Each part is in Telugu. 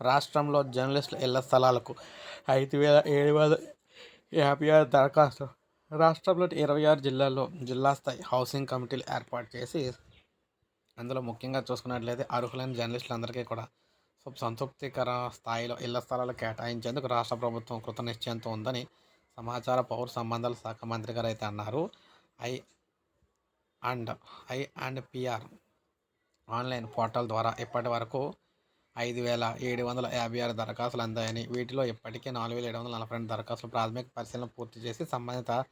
రాష్ట్రంలో జర్నలిస్టుల ఇళ్ళ స్థలాలకు ఐదు వేల ఏడు వేల యాభై ఆరు దరఖాస్తు. రాష్ట్రంలోని ఇరవై ఆరు జిల్లాల్లో జిల్లా స్థాయి హౌసింగ్ కమిటీలు ఏర్పాటు చేసి అందులో ముఖ్యంగా చూసుకున్నట్లయితే అర్హులైన జర్నలిస్టులందరికీ కూడా సంతృప్తికర స్థాయిలో ఇళ్ళ స్థలాలు కేటాయించేందుకు రాష్ట్ర ప్రభుత్వం కృత నిశ్చయంతో ఉందని సమాచార పౌర సంబంధాల శాఖ మంత్రి గారు అయితే అన్నారు. I and I and PR online portal ద్వారా ఇప్పటి వరకు ఐదు వేల ఏడు వందల యాభై ఆరు దరఖాస్తులు అందాయని. వీటిలో ఇప్పటికే నాలుగు వేల ఏడు వందల నలభై రెండు దరఖాస్తులు ప్రాథమిక పరిశీలన పూర్తి చేసి సంబంధిత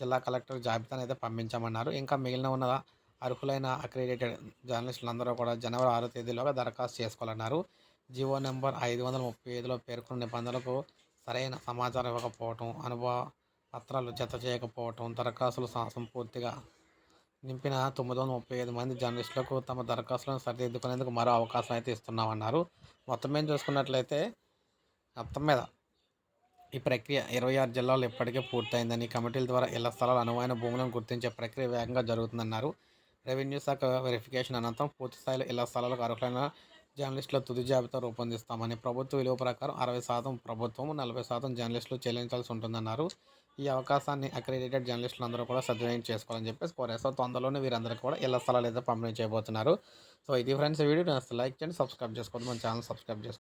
జిల్లా కలెక్టర్ జాబితాను అయితే పంపించామన్నారు. ఇంకా మిగిలిన ఉన్న అర్హులైన అక్రిడేటెడ్ జర్నలిస్టులందరూ కూడా జనవరి ఆరో తేదీలోగా దరఖాస్తు చేసుకోవాలన్నారు. జీవో నెంబర్ ఐదు వందల ముప్పై ఐదులో పేర్కొన్న నిబంధనలకు సరైన సమాచారం ఇవ్వకపోవటం అనుభవ పత్రాలు జత చేయకపోవటం దరఖాస్తులు సం- సంపూర్తిగా నింపిన తొమ్మిది వందల ముప్పై ఐదు మంది జర్నలిస్టులకు తమ దరఖాస్తులను సరిదిద్దుకునేందుకు మరో అవకాశం అయితే ఇస్తున్నామన్నారు. మొత్తం మీద చూసుకున్నట్లయితే మొత్తం మీద ఈ ప్రక్రియ ఇరవై ఆరు జిల్లాలో ఇప్పటికే పూర్తయిందని కమిటీల ద్వారా ఇళ్ళ స్థలాలు అనువైన భూములను గుర్తించే ప్రక్రియ వేగంగా జరుగుతుందన్నారు. రెవెన్యూ శాఖ వెరిఫికేషన్ అనంతరం పూర్తి స్థాయిలో ఇళ్ళ స్థలాలకు అర్హులైన జర్నలిస్టుల తుది జాబితా రూపొందిస్తామని ప్రభుత్వ విలువ ప్రకారం అరవై శాతం ప్రభుత్వం నలభై శాతం జర్నలిస్టులు చెల్లించాల్సి ఉంటుందన్నారు. ఈ అవకాశాన్ని అక్రెడిటెడ్ జర్నలిస్టులు అందరూ కూడా సద్వినియోగం చేసుకోవాలని చెప్పేసి కోరారు తొందరలోనే వీరందరూ కూడా ఇళ్ళ స్థలాలు అయితే పంపిణీ చేయబోతున్నారు. సో ఇది ఫ్రెండ్స్ వీడియో లైక్ చేయండి సబ్స్క్రైబ్ చేసుకోండి మన ఛానల్ సబ్స్క్రైబ్ చేసుకోండి